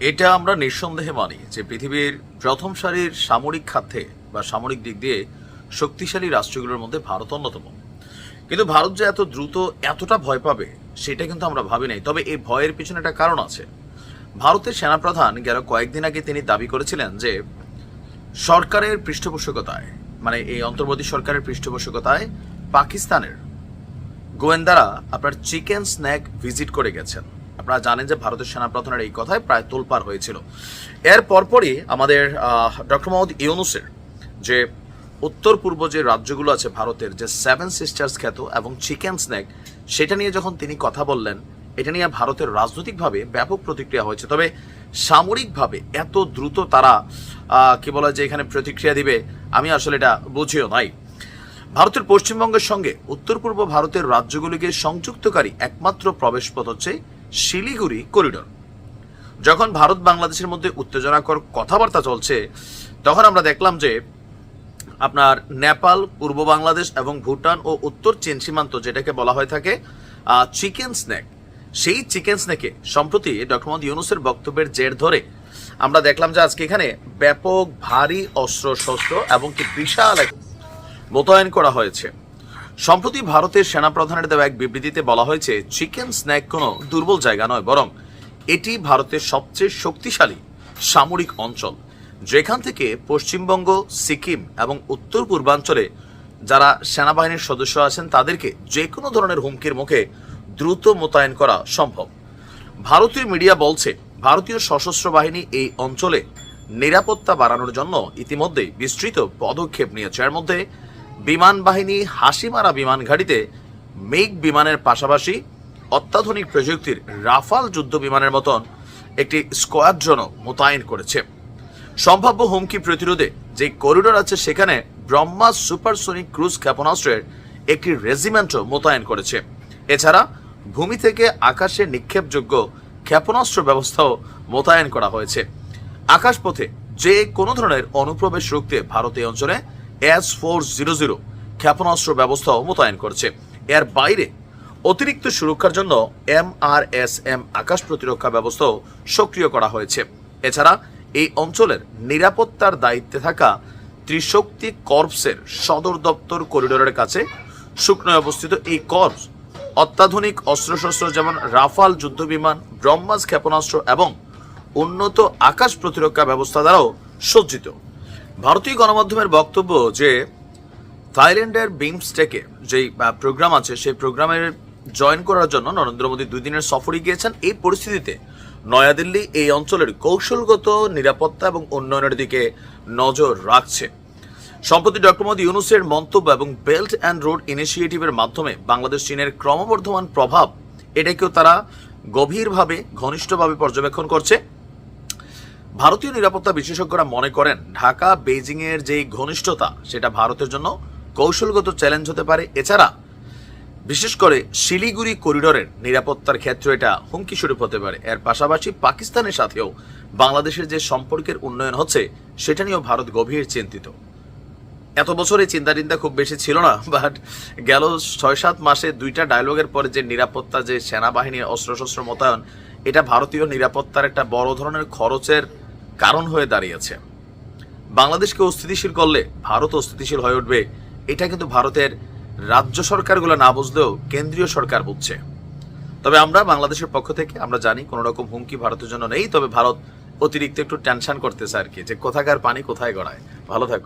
এটা আমরা নিঃসন্দেহে মানি যে পৃথিবীর প্রথম সারির সামরিক খাতে বা সামরিক দিক দিয়ে শক্তিশালী রাষ্ট্রগুলোর মধ্যে ভারত অন্যতম। কিন্তু ভারত যে এত দ্রুত এতটা ভয় পাবে, সেটা কিন্তু আমরা ভাবি নাই। তবে এই ভয়ের পিছনে একটা কারণ আছে। ভারতের সেনাপ্রধান গেল কয়েকদিন আগে তিনি দাবি করেছিলেন যে সরকারের পৃষ্ঠপোষকতায় মানে এই অন্তর্বর্তী সরকারের পৃষ্ঠপোষকতায় পাকিস্তানের গোয়েন্দারা আপনার চিকেন স্ন্যাক ভিজিট করে গেছেন। আপনারা জানেন যে ভারতের সেনাপ্রধানের এই কথায় প্রায় তোলপার হয়েছিল। এর পরপরই আমাদের ডক্টর মোহাম্মদ ইউনুসের যে উত্তর পূর্ব যে রাজ্যগুলো আছে ভারতের, যে সেভেন সিস্টার্স খ্যাত এবং চিকেন স্ন্যাক সেটা নিয়ে যখন তিনি কথা বললেন, এটা নিয়ে ভারতের রাজনৈতিকভাবে ব্যাপক প্রতিক্রিয়া হয়েছে। তবে সামরিকভাবে এত দ্রুত তারা কি বলা যে এখানে প্রতিক্রিয়া দিবে, আমি আসলে এটা বুঝিও নাই। ভারতের পশ্চিমবঙ্গের সঙ্গে উত্তর পূর্ব ভারতের রাজ্যগুলিকে সংযুক্তকারী একমাত্র প্রবেশপথ হচ্ছে শিলিগুড়ি করিডোর। যখন ভারত বাংলাদেশের মধ্যে উত্তেজনাকর কথাবার্তা চলছে, তখন আমরা দেখলাম যে আপনার নেপাল, পূর্ব বাংলাদেশ এবং ভুটান ও উত্তর চীন সীমান্ত, যেটাকে বলা হয়ে থাকে চিকেন স্ন্যাক সেই চিকেন স্ন্যাকে সম্প্রতি ডক্টর মোহাম্মদ ইউনুসের বক্তব্যের জের ধরে আমরা দেখলাম যে আজকে এখানে ব্যাপক ভারী অস্ত্র শস্ত্র এবং কি বিশাল মোতায়েন করা হয়েছে। সম্প্রতি ভারতের সেনাপ্রধানের দেওয়া এক বিবৃতিতে বলা হয়েছে, চিকেন স্ন্যাক কোনো দুর্বল জায়গা নয়, বরং এটি ভারতের সবচেয়ে শক্তিশালী সামরিক অঞ্চল। যেখান থেকে পশ্চিমবঙ্গ, সিকিম এবং উত্তর পূর্বাঞ্চলে যারা সেনাবাহিনীর সদস্য আছেন, তাদেরকে যে কোনো ধরনের হুমকির মুখে দ্রুত মোতায়েন করা সম্ভব। ভারতীয় মিডিয়া বলছে, ভারতীয় সশস্ত্র বাহিনী এই অঞ্চলে নিরাপত্তা বাড়ানোর জন্য ইতিমধ্যেই বিস্তৃত পদক্ষেপ নিয়েছে। এর মধ্যে বিমান বাহিনী হাসিমারা বিমান ঘাঁটিতে মেঘ বিমানের পাশাপাশি অত্যাধুনিক প্রযুক্তির রাফাল যুদ্ধ বিমানের মতন একটি স্কোয়াড্রনও মোতায়েন করেছে। সম্ভাব্য হুমকি প্রতিরোধে যে করিডোর আছে সেখানে ব্রহ্মা সুপারসোনিক ক্রুজ ক্ষেপণাস্ত্রের একটি রেজিমেন্টও মোতায়েন করেছে। এছাড়া ভূমি থেকে আকাশে নিক্ষেপযোগ্য ক্ষেপণাস্ত্র ব্যবস্থাও মোতায়েন করা হয়েছে। আকাশপথে যে কোনো ধরনের অনুপ্রবেশ রুখতে ভারত এই অঞ্চলে এস ফোর জিরো জিরো ক্ষেপণাস্ত্র ব্যবস্থাও মোতায়েন করেছে। এর বাইরে অতিরিক্ত সুরক্ষার জন্য M R S M Akash প্রতিরক্ষা ব্যবস্থাও সক্রিয় করা হয়েছে। এছাড়া এই অঞ্চলের নিরাপত্তার দায়িত্বে থাকা ত্রিশক্তি কর্পসের সদর দপ্তর করিডোরের কাছে শুকনোয় অবস্থিত এই কর্পস অত্যাধুনিক অস্ত্রশস্ত্র যেমন রাফাল যুদ্ধবিমান, ব্রহ্মাস ক্ষেপণাস্ত্র এবং উন্নত আকাশ প্রতিরক্ষা ব্যবস্থা দ্বারাও সজ্জিত। ভারতীয় গণমাধ্যমের বক্তব্য যে, থাইল্যান্ডের বিমস্টেকে যেই প্রোগ্রাম আছে, সেই প্রোগ্রামের জয়েন করার জন্য নরেন্দ্র মোদী দুই দিনের সফরে গিয়েছেন। এই পরিস্থিতিতে নয়াদিল্লি এই অঞ্চলের কৌশলগত নিরাপত্তা এবং উন্নয়নের দিকে নজর রাখছে। সম্প্রতি ডক্টর মোদী ইউনুসের মন্তব্য এবং বেল্ট অ্যান্ড রোড ইনিশিয়েটিভের মাধ্যমে বাংলাদেশ চীনের ক্রমবর্ধমান প্রভাব, এটাকেও তারা গভীরভাবে, ঘনিষ্ঠভাবে পর্যবেক্ষণ করছে। ভারতীয় নিরাপত্তা বিশেষজ্ঞরা মনে করেন ঢাকা বেজিং এর যে ঘনিষ্ঠতা, সেটা ভারতের জন্য কৌশলগত চ্যালেঞ্জ হতে পারে। এছাড়া, বিশেষ করে শিলিগুড়ি করিডোরের নিরাপত্তার ক্ষেত্রে এটা হুমকি স্বরূপ হতে পারে। এর পাশাপাশি পাকিস্তানের সাথেও বাংলাদেশের যে সম্পর্কের উন্নয়ন হচ্ছে, সেটা নিয়েও ভারত গভীর চিন্তিত। এত বছর এই চিন্তা টিন্তা খুব বেশি ছিল না, বাট গেল ছয় সাত মাসে দুইটা ডায়লগের পরে যে নিরাপত্তা, যে সেনাবাহিনীর অস্ত্রশস্ত্র মোতায়েন, এটা ভারতীয় নিরাপত্তার একটা বড় ধরনের খরচের কারণ হয়ে দাঁড়িয়েছে। বাংলাদেশকে অস্থিতিশীল করলে ভারত অস্থিতিশীল হয়ে উঠবে, এটা কিন্তু ভারতের রাজ্য সরকারগুলো না বুঝলেও কেন্দ্রীয় সরকার বুঝছে। তবে আমরা বাংলাদেশের পক্ষ থেকে আমরা জানি কোনো রকম হুমকি ভারতের জন্য নেই, তবে ভারত অতিরিক্ত একটু টেনশন করতেছে আর কি, যে কোথাকার পানি কোথায় গড়ায়। ভালো থাকো।